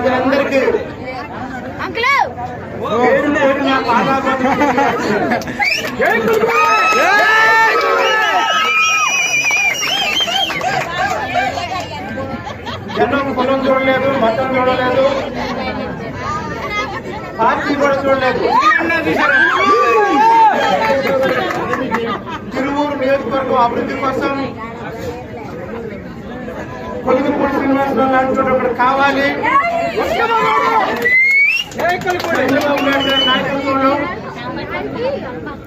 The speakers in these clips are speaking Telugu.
ప్రజలందరికీ. జనం కులం చూడలేదు మతం చూడలేదు పార్టీ కూడా చూడలేదు తిరువూరు నియోజకవర్గం అభివృద్ధి కోసం కొలుగుపూడి శ్రీనివాసరావు లాంటి వాడు కావాలి. చంద్రబాబు నాయుడు గారి నాయకత్వంలో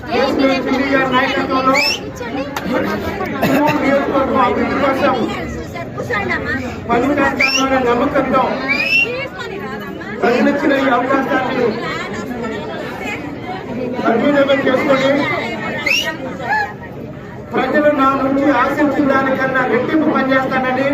కేసీఆర్ గారి నాయకత్వంలో నియోజకవర్గం అభివృద్ధి కోసం నమ్మకంతో ప్రజలిచ్చిన ఈ అవకాశాన్ని సద్వినియోగం చేసుకొని ప్రజలు నా నుంచి ఆశించిన దానికన్నా రెట్టింపు పనిచేస్తానని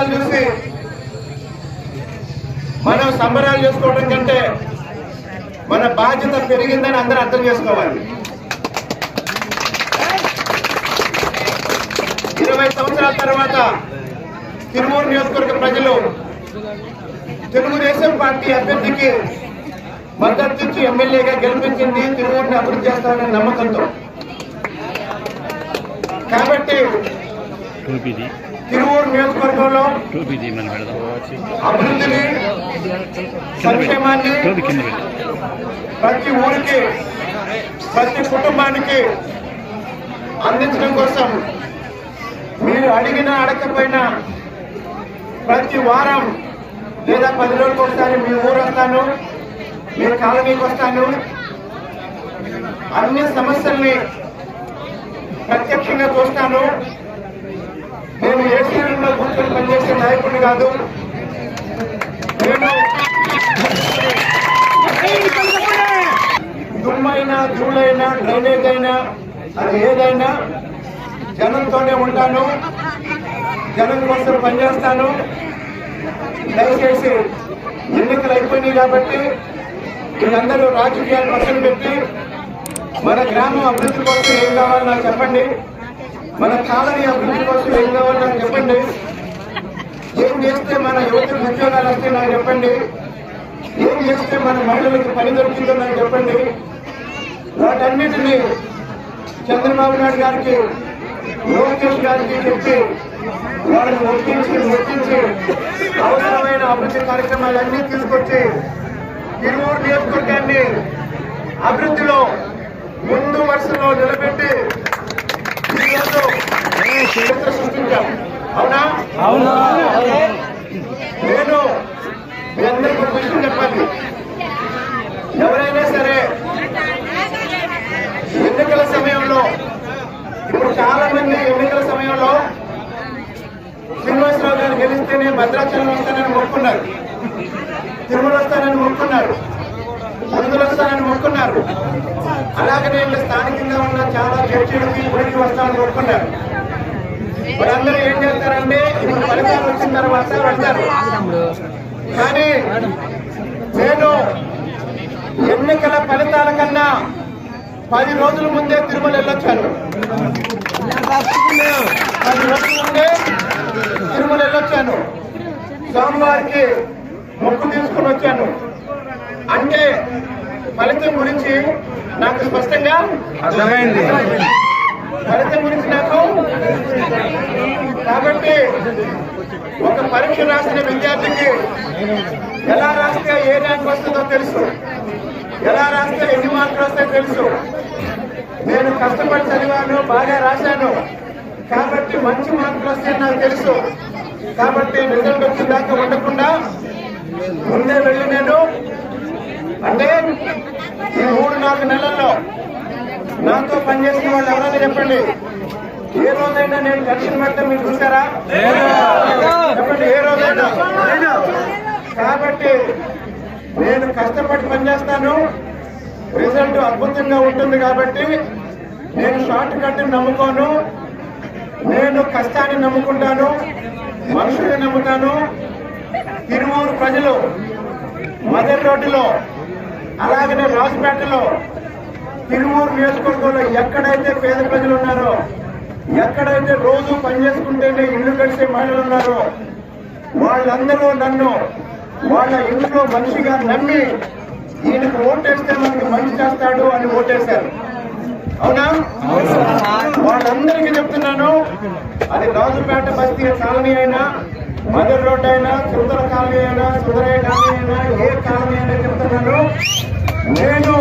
సంబరాలు చూసి మనం సంబరాలు చేసుకోవడం కంటే మన బాధ్యత పెరిగిందని అందరూ అర్థం చేసుకోవాలి. ఇరవై సంవత్సరాల తర్వాత తిరుమూరు నియోజకవర్గ ప్రజలు తెలుగుదేశం పార్టీ అభ్యర్థికి మద్దతు ఇచ్చి ఎమ్మెల్యేగా గెలిపించింది తిరుమూరుని అభివృద్ధి చేస్తారనే నమ్మకంతో. కాబట్టి తిరువూరు నియోజకవర్గంలో అభివృద్ధిని సంక్షేమాన్ని ప్రతి ఊరికి ప్రతి కుటుంబానికి అందించడం కోసం మీరు అడిగినా అడగకపోయినా ప్రతి వారం లేదా పది రోజులకు ఒకసారి మీ ఊరు వస్తాను మీ కాలనీకి వస్తాను. అన్ని సమస్యల్ని ప్రత్యక్షంగా చూస్తాను. నేను ఏ శ్రేణిలో కూర్చొని పనిచేసే నాయకుడిని కాదు. నేను దుమ్మైనా ధూళైనా డ్రైనేజ్ అయినా అది ఏదైనా జనంతోనే ఉంటాను. జనం కోసం పనిచేస్తాను. దయచేసి ఎన్నికలు అయిపోయినాయి కాబట్టి మీరందరూ రాజకీయాలు పక్కన పెట్టి మన గ్రామం అభివృద్ధి కోసం ఏం కావాలో నాకు చెప్పండి. మన కాలనీ అభివృద్ధి కోసం ఏం కావాలో చెప్పండి? ఏం చేస్తే మన యువతకు ఉద్యోగాలు వస్తే నాకు చెప్పండి? ఏం చేస్తే మన మహిళలకు పని దొరుకుతుందో నాకు చెప్పండి? వాటన్నిటినీ చంద్రబాబు నాయుడు గారికి లోకేష్ గారికి చెప్పి వాళ్ళని ఒప్పించి ఒప్పించి అవసరమైన అభివృద్ధి కార్యక్రమాలన్నీ తీసుకొచ్చి ఇరువురు నియోజకవర్గాన్ని అభివృద్ధిలో ముందు వరుసలో నిలబెట్టి ఈరోజు సృష్టించాం. అవునా? నేను మీ అందరికీ ఒక విషయం చెప్పాలి. ఎవరైనా సరే ఎన్నికల సమయంలో ఇప్పుడు చాలా మంది ఎన్నికల సమయంలో శ్రీనివాసరావు గారు గెలిస్తేనే భద్రాచలం వస్తానని మొక్కున్నారు. తిరుమల వస్తానని మొక్కున్నారు. అందులో వస్తానని మొక్కున్నారు. అలాగనే ఇక్కడ స్థానికంగా ఉన్న చాలా చర్చలకి గుడికి వస్తామని మొక్కున్నారు. వాళ్ళందరూ ఏం చేస్తారంటే ఇప్పుడు ఫలితాలు వచ్చిన తర్వాత వెళ్తారు. కానీ నేను ఎన్నికల ఫలితాల కన్నా పది రోజుల ముందే తిరుమల వెళ్ళొచ్చాను. పది రోజుల ముందే తిరుమల వెళ్ళొచ్చాను. స్వామివారికి మొక్కు తీసుకుని వచ్చాను. అంటే ఫలితం గురించి నాకు స్పష్టంగా అర్థమైంది. ఫలితం గురించి నాకు కాబట్టి ఒక పరీక్ష రాసిన విద్యార్థికి ఎలా రాస్తే ఏ ర్యాంక్ వస్తుందో తెలుసు. ఎలా రాస్తే ఎన్ని మార్కులు వస్తాయో తెలుసు. నేను కష్టపడి చదివాను బాగా రాశాను. కాబట్టి మంచి మార్కులు వస్తాయని నాకు తెలుసు. కాబట్టి రిజల్ట్ వచ్చిన దాకా ఉండకుండా ముందే వెళ్ళి నేను అంటే ఈ మూడు నాలుగు నెలల్లో నాతో పనిచేసిన వాళ్ళు ఎవరైనా చెప్పండి. ఏ రోజైనా నేను టెన్షన్ పడటం మీరు చూసారా చెప్పండి ఏ రోజైనా. కాబట్టి నేను కష్టపడి పనిచేస్తాను. రిజల్ట్ అద్భుతంగా ఉంటుంది కాబట్టి నేను షార్ట్ కట్ నమ్ముకోను. నేను కష్టాన్ని నమ్ముకుంటాను. మనుషుల్ని నమ్ముతాను. తిరుమూరు ప్రజలు మదర్ రోడ్డులో అలాగనే రాజపేటలో తిరువూరు నియోజకవర్గంలో ఎక్కడైతే పేద ప్రజలు ఉన్నారో ఎక్కడైతే రోజు పనిచేసుకుంటేనే ఇల్లు గడిచే మహిళలు ఉన్నారో వాళ్ళందరూ నన్ను వాళ్ళ ఇంట్లో మనిషిగా నమ్మి ఈయనకు ఓటేస్తే మనకి మంచి చేస్తాడు అని ఓటేశారు. అవునా? వాళ్ళందరికీ చెప్తున్నాను అది రాజుపేట బస్తీ కాలనీ అయినా మదర్ రోడ్ అయినా సుందర కాలనీ అయినా సుందరయ్య కాలనీ అయినా ఏ కాలనీ అయినా చెప్తున్నాను. నేను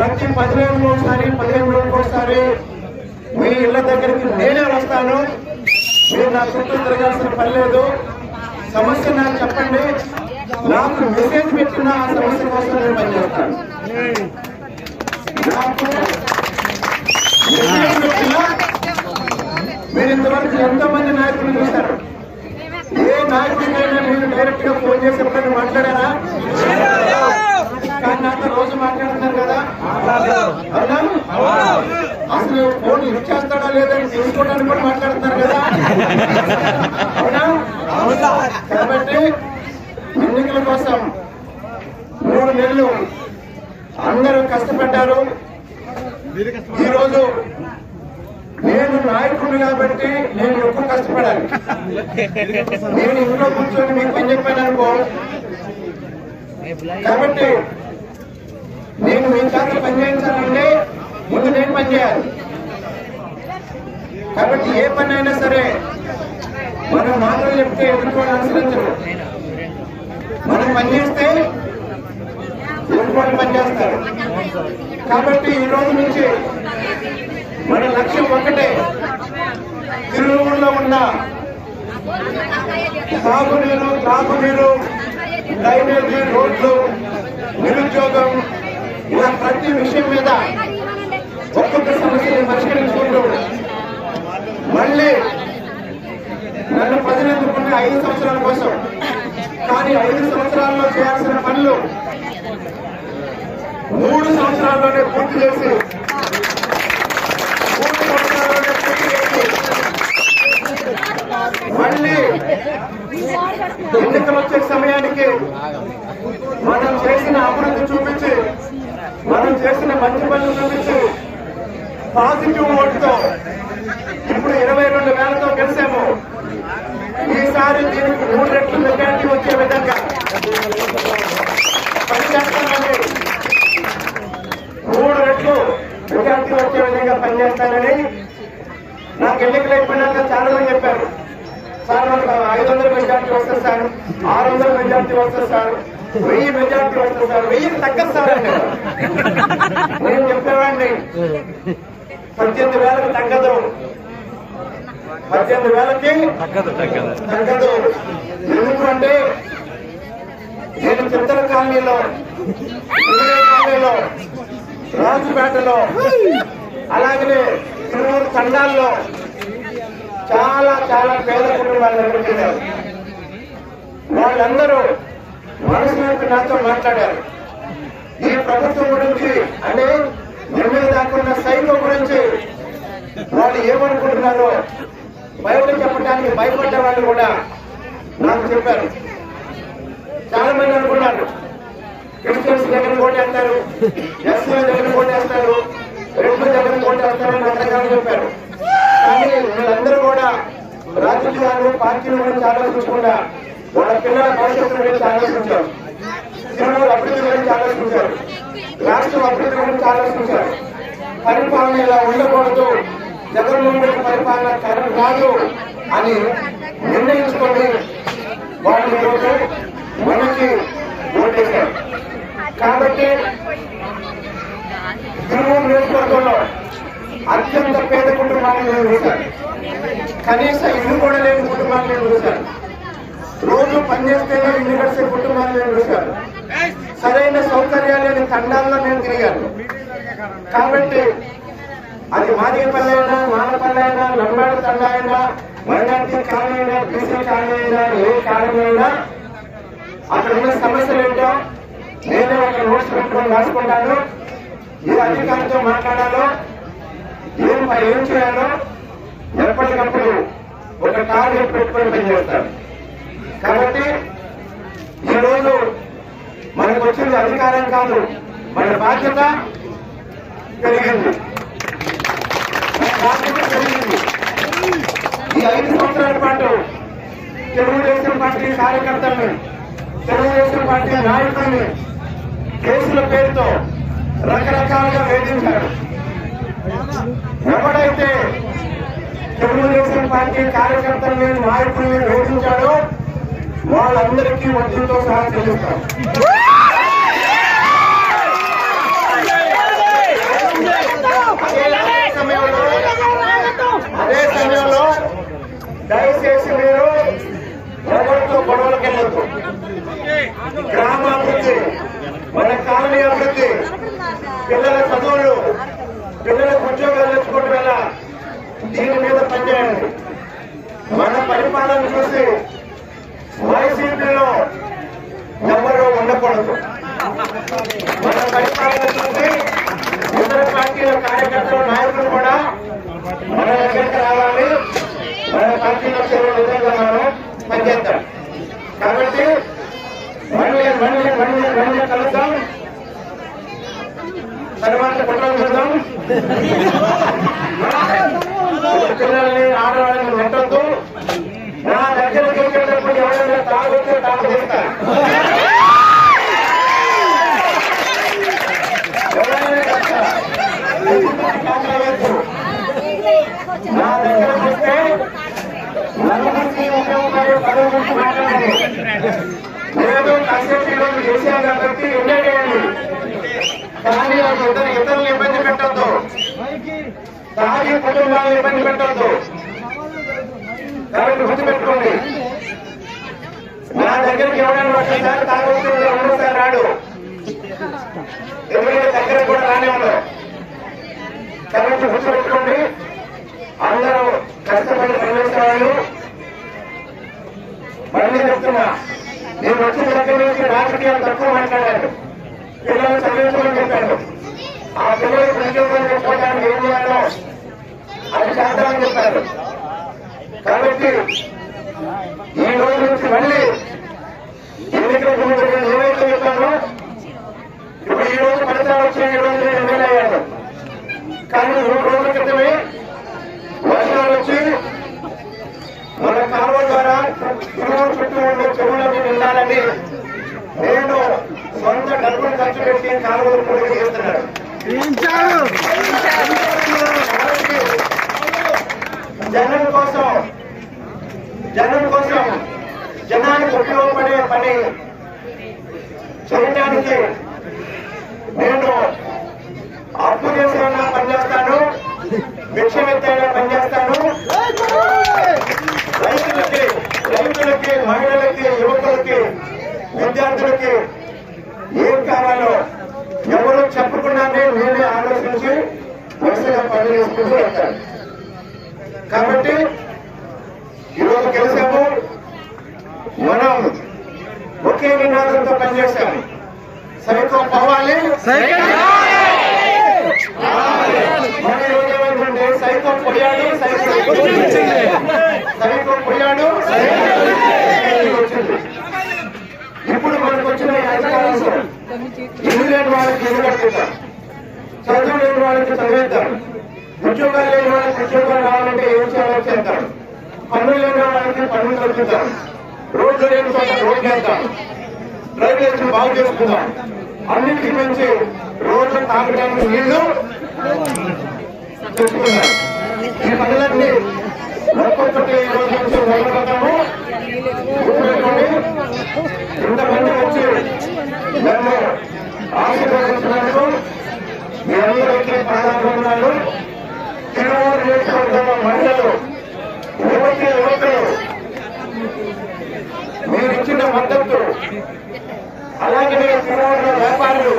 ప్రతి రోజులు ఒకసారి పదిహేను రోజులకు ఒకసారి మీ ఇళ్ళ దగ్గరికి నేనే వస్తాను. మీరు నా చుట్టూ తిరగాల్సిన పని లేదు. సమస్య నాకు చెప్పండి. నాకు మెసేజ్ పెట్టిన ఆ సమస్య కోసం నేను పనిచేస్తాను నాకు మీరు ఇంతవరకు ఎంతో మంది నాయకులు చూశారు? ఏ నాయకుడికైనా మీరు డైరెక్ట్గా ఫోన్ చేసి ఎప్పుడైనా మాట్లాడారా? కానీ నాతో రోజు మాట్లాడుతున్నారు కదా అవునా అసలు ఫోన్ లిఫ్ట్ చేస్తాడా లేదని తెలుసుకోవడానికి కూడా మాట్లాడుతున్నారు కదా. అవునా? కాబట్టి ఎన్నికల కోసం మూడు నెలలు అందరూ కష్టపడ్డారు. ఈరోజు నేను నాయకుడు కాబట్టి నేను ఎక్కువ కష్టపడాలి. నేను ఇంట్లో కూర్చొని మీకు పని చెప్పాను అనుకో. కాబట్టి నేను మీ చేత పని చేయించాలంటే ముందు నేను పని చేయాలి. కాబట్టి ఏ పని అయినా సరే మనం మాటలు చెప్తే ఎదుర్కోవడం అనుసరించరు మనం పనిచేస్తే ఎదుర్కొని పనిచేస్తారు కాబట్టి ఈ రోజు నుంచి మన లక్ష్యం ఒకటే తిరువురులో ఉన్న సాగునీరు తాగునీరు డ్రైనేజీ రోడ్లు నిరుద్యోగం ఇలా ప్రతి విషయం మీద ఒక్కొక్క సమస్యని పరిష్కరించుకుంటూ మళ్ళీ నన్ను ప్రజలు ఐదు సంవత్సరాల కోసం. కానీ ఐదు సంవత్సరాల్లో చేయాల్సిన పనులు మూడు సంవత్సరాల్లోనే పూర్తి చేసి మూడు సంవత్సరాల్లోనే పూర్తి చేసి మళ్ళీ ఎన్నికలు వచ్చే సమయానికి మనం చేసిన అభివృద్ధి చూపించి మనం చేసిన మంచి పనులు చూపించి పాజిటివ్ ఓటుతో ఎప్పుడు ఇరవై రెండు వేలతో గెలిచాము. ఈసారి దీనికి మూడు రెట్లు మెజార్టీ వచ్చే విధంగా. పనిచేస్తామని మూడు రెట్లు మెజార్టీ వచ్చే విధంగా పనిచేస్తానని నాకు ఎన్నికలు అయిపోయినాక చాలా మంది చెప్పారు. సార్ మనకు ఐదు వందల మెజార్టీ వస్తుంది సార్. ఆరు వందల మెజార్టీ వస్తుంది సార్. వెయ్యి మెజార్టీ వస్తుంది సార్. వెయ్యి తగ్గదు సార్ నేను చెప్పేవాడిని. పద్దెనిమిది వేలకు తగ్గదు. పద్దెనిమిది వేలకి? తగ్గదు తగ్గదు. తగ్గదు. ఎందుకు అంటే నేను చిత్తల కాలనీలో కాలనీలో రాజుపేటలో అలాగనే తిరువురు తండాల్లో చాలా చాలా పేద కుటుంబాలు నిర్మించారు వాళ్ళందరూ మనసు నాతో మాట్లాడారు. ఈ ప్రభుత్వం గురించి అంటే నిర్మల దాకున్న సైకో గురించి వాళ్ళు ఏమనుకుంటున్నారో బయట చెప్పడానికి భయపడ్డ వాళ్ళు కూడా నాకు చెప్పారు. చాలా మంది అనుకున్నారు. క్రిస్టియన్స్ దగ్గర ఓటేస్తారు ఎస్సీ దగ్గర కోటేస్తారు రెండు దగ్గర ఓటేస్తారు అని రకరకాలు చెప్పారు. కానీ వీళ్ళందరూ కూడా రాజకీయాలు పార్టీల గురించి ఆలోచించకుండా వాళ్ళ పిల్లల భవిష్యత్తు గురించి ఆలోచించారు తిరుమల అభివృద్ధి గురించి ఆలోచించారు రాష్ట్రం అభివృద్ధి గురించి ఆలోచించారు పరిపాలన ఇలా ఉండకూడదు. జగన్మోహన్ రెడ్డి పరిపాలన కరెక్ట్ కాదు అని నిర్ణయించుకొని వాళ్ళు ఈరోజు మనకి ఓటేశారు. కాబట్టి తిరుమూరు నియోజకవర్గంలో అత్యంత పేద కుటుంబాన్ని నేను చూశాను. కనీస ఇల్లు కూడా లేని కుటుంబాన్ని నేను చూశాను. రోజు పనిచేస్తేనే ఇల్లు గడిచే కుటుంబాన్ని నేను చూశాను. సరైన సౌకర్యాలు లేని తండాల్లో నేను తిరిగాను. కాబట్టి అది మాదిగపల్లి అయినా మానపల్లి అయినా లంబాడి తండా అయినా మైనార్టీ కాలనీ అయినా బీసీ కాలనీ అయినా ఏ కాలనీ అక్కడ ఉన్న సమస్యలు ఏంటో నేను ఒక నోట్స్ పెట్టుకొని రాసుకుంటాను. ఏ అధికారితో మాట్లాడాలో ఏం ఏం చేయాలో ఎప్పటికప్పుడు ఒక టార్గెట్ పెట్టుకొని పనిచేస్తాను. కాబట్టి ఈరోజు మనకు వచ్చింది అధికారం కాదు మన బాధ్యత పెరిగింది మన బాధ్యత పెరిగింది ఈ ఐదు సంవత్సరాల పాటు తెలుగుదేశం పార్టీ కార్యకర్తల్ని తెలుగుదేశం పార్టీ నాయకుల్ని కేసుల పేరుతో రకరకాలుగా వేధించారు. ఎవడైతే తెలుగుదేశం పార్టీ కార్యకర్తల్ని నాయకుల్ని వేధించాడో వాళ్ళందరికీ వడ్డీతో సహా చెల్లిస్తాం అదే సమయంలో అదే సమయంలో దయచేసి మీరు ఎవరితో గొడవలకు వెళ్ళొద్దు గ్రామాభివృద్ధి మన కాలనీ అభివృద్ధి పిల్లల చదువులు పిల్లలకు ఉద్యోగాలు తెచ్చుకోవడం వల్ల దీని మీద పనిచేయండి మన పరిపాలన చూసి వైసీపీలో ఎవరు ఉండకూడదు మన పరిపాలన చూసి ఇతర పార్టీల కార్యకర్తలు నాయకులు కూడా మన దగ్గరికి రావాలి మన పార్టీలో చేరే విధంగా మనం పనిచేద్దాం కాబట్టి మళ్ళీ మళ్ళీ మళ్ళీ మళ్ళీ కలుద్దాం తర్వాత కుట్రలు చూద్దాం పిల్లల్ని ఆడవాళ్ళని పెట్టద్దు నా దగ్గరికి వచ్చేటప్పుడు ఎవరైనా తాగొచ్చే తాగు చేస్తారు ఎవరైనా కష్టం. కాంగ్రెస్ నా దగ్గర వస్తే నలుగురికి ఉపయోగపడే పదవి గురించి మాట్లాడాలి లేదు కేసీఆర్ ఈరోజు చేశాను కాబట్టి కానీ ఒక ఇద్దరు ఇతరులు ఇబ్బంది పెట్టద్దు. తాగి కుటుంబాలను ఇబ్బంది పెట్టద్దు. కాబట్టి గుర్తుపెట్టుకోండి. నా దగ్గరికి ఎవరైనా వచ్చిందని తాగొస్తుంది రెండోసారి రాడు. ఎమ్మెల్యే దగ్గర కూడా రానే ఉండదు. కాబట్టి గుర్తుపెట్టుకోండి. అందరూ కష్టపడి పనిచేసే వాళ్ళు మళ్ళీ చెప్తున్నా నేను వచ్చిన దగ్గర నుంచి రాజకీయాలు తక్కువ మాట్లాడారు. పిల్లలు చదివించమని చెప్పారు. ఆ పిల్లలు ఉద్యోగం చెప్పుకోవడానికి ఏం చేయాలో అది చేద్దామని చెప్పారు. కాబట్టి ఈ రోజు నుంచి మళ్ళీ ఎన్నికల ముందు ఏవైతే చెప్పానో ఇప్పుడు ఈ రోజు ఫలితాలు వచ్చిన ఈ రోజు నేను ఎమ్మెల్యే అయ్యాను. కానీ మూడు రోజుల క్రితమే వర్షాలు వచ్చి మన కాలువ ద్వారా తిరుమల చుట్టూ ఉండే నేను సొంత డబ్బులు ఖర్చు పెట్టి కాలువలు పూర్తి చేస్తున్నాడు జనం కోసం జనం కోసం జనానికి ఉపయోగపడే పని చేయడానికి కాబట్టి ఈరోజు గెలిచాము మనం ఒకే నినాదంతో పనిచేస్తాం సైకో పోవాలి? మన ఏమైందంటే సైకో పోయాడు సైకో సైకో పోయాడు ఇప్పుడు మనకు వచ్చిన అధికారంలో ఇల్లు లేని వాళ్ళకి ఇల్లు కట్టిద్దాం చదువు లేని వాళ్ళకి చదివిద్దాం ఉద్యోగాలు లేని వాళ్ళకి ఉద్యోగాలు రావాలంటే ఏం చేయాలో చేద్దాం పన్నులు లేని వాళ్ళకి పన్నులు కల్పిద్దాం రోడ్లు లేని చోట రోడ్లు వేద్దాం డ్రైవేషన్ బాగు చేసుకుందాం అన్నింటికి మించి రోడ్లు తాగడానికి నీళ్ళు తెచ్చుకుందాం ఈ పనులన్నీ ఒక్కొక్కటి రోజు నుంచి మొదలుపెట్టాము ఇంతమంది వచ్చి నన్ను ఆశీర్వదించినందుకు మీ అందరికీ పాదాభివందనాలు తిరువూరు నియోజకవర్గంలో మహిళలు యువతి యువకులు మీరు ఇచ్చిన మద్దతు అలాగే తిరువూరులో వ్యాపారులు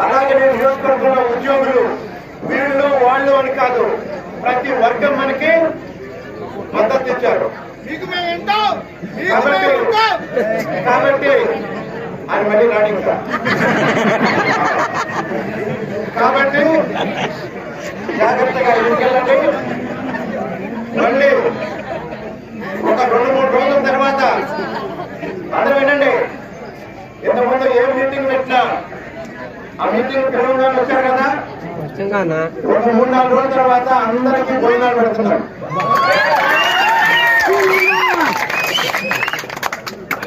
అలాగే నియోజకవర్గంలో ఉద్యోగులు వీళ్ళు వాళ్ళు అని కాదు ప్రతి వర్గం మనకి మద్దతు ఇచ్చారు మీకు మేము వింటాం మీకు కాబట్టి జాగ్రత్తగా ఇంటికెళ్ళండి. ఒక రెండు మూడు రోజుల తర్వాత అందరూ వినండి. ఇంతకుముందు ఏ మీటింగ్ పెట్టినా ఆ మీటింగ్ పిల్లలు వచ్చారు కదా? రెండు మూడు నాలుగు రోజుల తర్వాత అందరికీ భోజనాలు పెడుతున్నారు.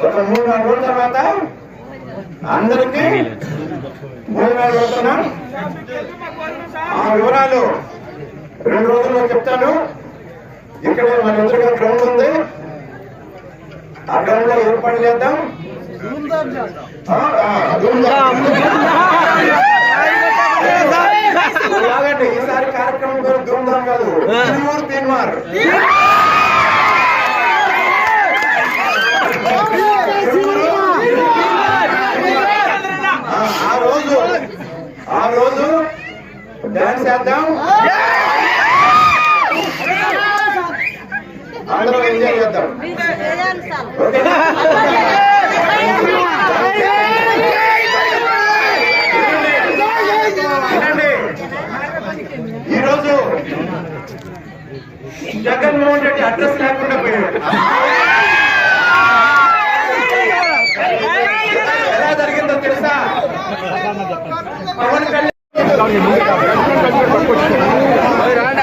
ఒక మూడు నాలుగు రోజుల తర్వాత అందరికీ భోజనాలు పెడుతున్నాం ఆ వివరాలు రెండు రోజుల్లో చెప్తాను. ఇక్కడ మన ఎదురుగా గ్రౌండ్ ఉంది. ఆ గ్రౌండ్లో ఏర్పాటు చేద్దాం. ఆగండి ఈసారి కార్యక్రమం పేరు ధూమ్ధాం కాదు. తిరుమూరు తీన్మార్ ఆ, ఆ రోజు ఆ రోజు డాన్స్ చేద్దాం అందరూ ఎంజాయ్ చేద్దాం ఓకేనా? ఈరోజు జగన్మోహన్ రెడ్డి అడ్రస్ లేకుండా పోయాడు. ఎలా జరిగిందో తెలుసా? పవన్ కళ్యాణ్